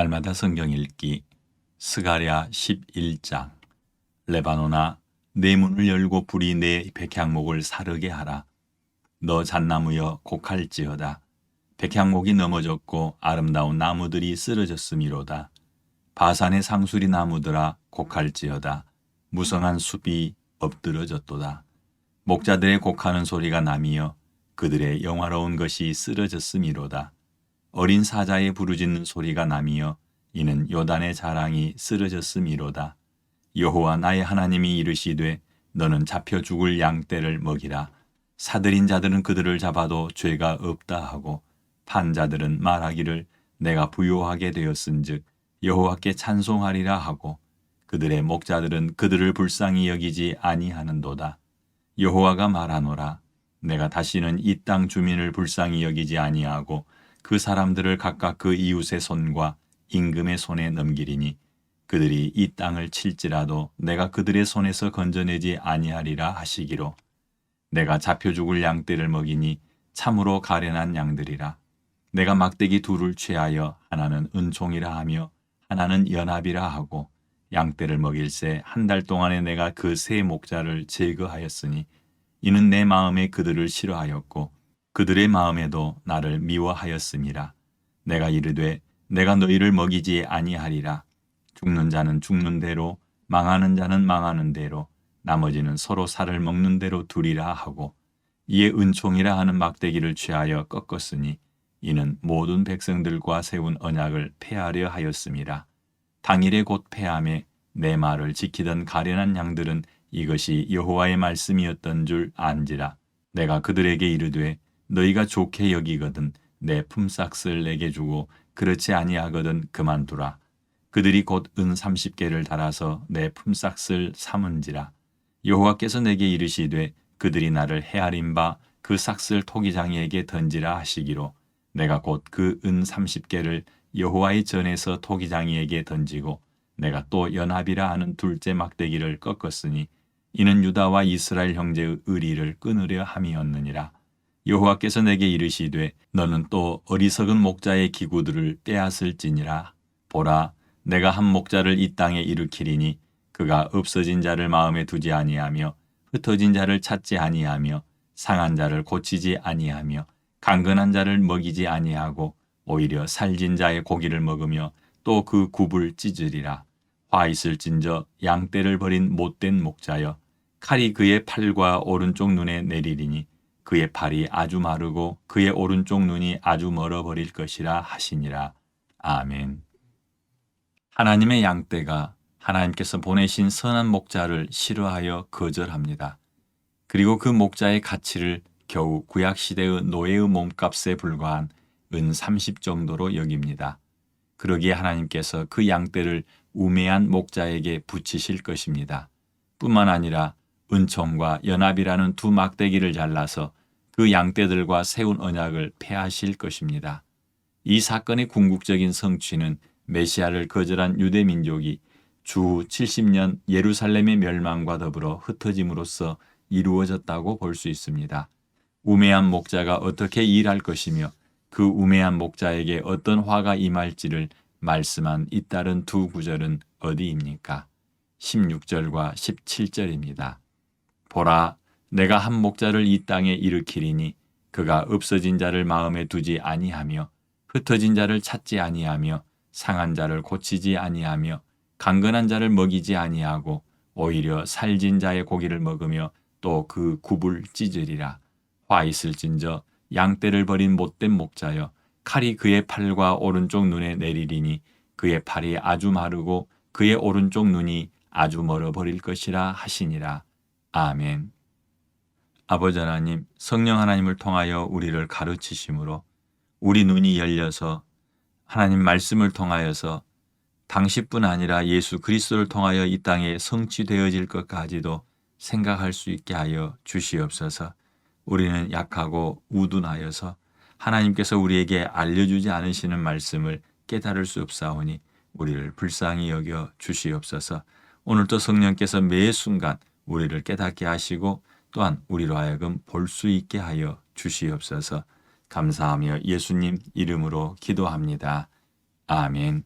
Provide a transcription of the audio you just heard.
날마다 성경 읽기. 스가랴 11장. 레바노나 내 문을 열고 불이 내 백향목을 사르게 하라. 너 잣나무여 곡할지어다. 백향목이 넘어졌고 아름다운 나무들이 쓰러졌음이로다. 바산의 상수리 나무들아 곡할지어다. 무성한 숲이 엎드러졌도다. 목자들의 곡하는 소리가 나미여 그들의 영화로운 것이 쓰러졌음이로다 어린 사자의 부르짖는 소리가 나미여 이는 요단의 자랑이 쓰러졌음이로다. 여호와 나의 하나님이 이르시되 너는 잡혀 죽을 양떼를 먹이라. 사들인 자들은 그들을 잡아도 죄가 없다 하고 판자들은 말하기를 내가 부요하게 되었은즉 여호와께 찬송하리라 하고 그들의 목자들은 그들을 불쌍히 여기지 아니하는도다. 여호와가 말하노라 내가 다시는 이 땅 주민을 불쌍히 여기지 아니하고 그 사람들을 각각 그 이웃의 손과 임금의 손에 넘기리니 그들이 이 땅을 칠지라도 내가 그들의 손에서 건져내지 아니하리라 하시기로 내가 잡혀 죽을 양떼를 먹이니 참으로 가련한 양들이라. 내가 막대기 둘을 취하여 하나는 은총이라 하며 하나는 연합이라 하고 양떼를 먹일새 한 달 동안에 내가 그 세 목자를 제거하였으니 이는 내 마음에 그들을 싫어하였고 그들의 마음에도 나를 미워하였음이라. 내가 이르되 내가 너희를 먹이지 아니하리라. 죽는 자는 죽는 대로 망하는 자는 망하는 대로 나머지는 서로 살을 먹는 대로 두리라 하고 이에 은총이라 하는 막대기를 취하여 꺾었으니 이는 모든 백성들과 세운 언약을 폐하려 하였음이라. 당일에 곧 폐함에 내 말을 지키던 가련한 양들은 이것이 여호와의 말씀이었던 줄 안지라. 내가 그들에게 이르되 너희가 좋게 여기거든 내 품삯을 내게 주고 그렇지 아니하거든 그만두라. 그들이 곧 은 삼십 개를 달아서 내 품삯을 삼은지라. 여호와께서 내게 이르시되 그들이 나를 헤아린 바 그 삭슬 토기장이에게 던지라 하시기로 내가 곧 그 은 삼십 개를 여호와의 전에서 토기장이에게 던지고 내가 또 연합이라 하는 둘째 막대기를 꺾었으니 이는 유다와 이스라엘 형제의 의리를 끊으려 함이었느니라. 여호와께서 내게 이르시되 너는 또 어리석은 목자의 기구들을 빼앗을지니라. 보라 내가 한 목자를 이 땅에 일으키리니 그가 없어진 자를 마음에 두지 아니하며 흩어진 자를 찾지 아니하며 상한 자를 고치지 아니하며 강건한 자를 먹이지 아니하고 오히려 살진 자의 고기를 먹으며 또 그 굽을 찢으리라. 화 있을진저 양떼를 버린 못된 목자여 칼이 그의 팔과 오른쪽 눈에 내리리니 그의 팔이 아주 마르고 그의 오른쪽 눈이 아주 멀어 버릴 것이라 하시니라. 아멘. 하나님의 양떼가 하나님께서 보내신 선한 목자를 싫어하여 거절합니다. 그리고 그 목자의 가치를 겨우 구약시대의 노예의 몸값에 불과한 은 30 정도로 여깁니다. 그러기에 하나님께서 그 양떼를 우매한 목자에게 붙이실 것입니다. 뿐만 아니라 은총과 연합이라는 두 막대기를 잘라서 그 양떼들과 세운 언약을 폐하실 것입니다. 이 사건의 궁극적인 성취는 메시아를 거절한 유대 민족이 주 70년 예루살렘의 멸망과 더불어 흩어짐으로써 이루어졌다고 볼 수 있습니다. 우매한 목자가 어떻게 일할 것이며 그 우매한 목자에게 어떤 화가 임할지를 말씀한 잇따른 두 구절은 어디입니까? 16절과 17절입니다. 보라, 내가 한 목자를 이 땅에 일으키리니 그가 없어진 자를 마음에 두지 아니하며 흩어진 자를 찾지 아니하며 상한 자를 고치지 아니하며 강건한 자를 먹이지 아니하고 오히려 살진 자의 고기를 먹으며 또 그 굽을 찢으리라. 화 있을진저 양떼를 버린 못된 목자여 칼이 그의 팔과 오른쪽 눈에 내리리니 그의 팔이 아주 마르고 그의 오른쪽 눈이 아주 멀어 버릴 것이라 하시니라. 아멘. 아버지 하나님, 성령 하나님을 통하여 우리를 가르치심으로 우리 눈이 열려서 하나님 말씀을 통하여서 당시뿐 아니라 예수 그리스도를 통하여 이 땅에 성취되어질 것까지도 생각할 수 있게 하여 주시옵소서. 우리는 약하고 우둔하여서 하나님께서 우리에게 알려주지 않으시는 말씀을 깨달을 수 없사오니 우리를 불쌍히 여겨 주시옵소서. 오늘도 성령께서 매 순간 우리를 깨닫게 하시고 또한 우리로 하여금 볼 수 있게 하여 주시옵소서 감사하며 예수님 이름으로 기도합니다. 아멘.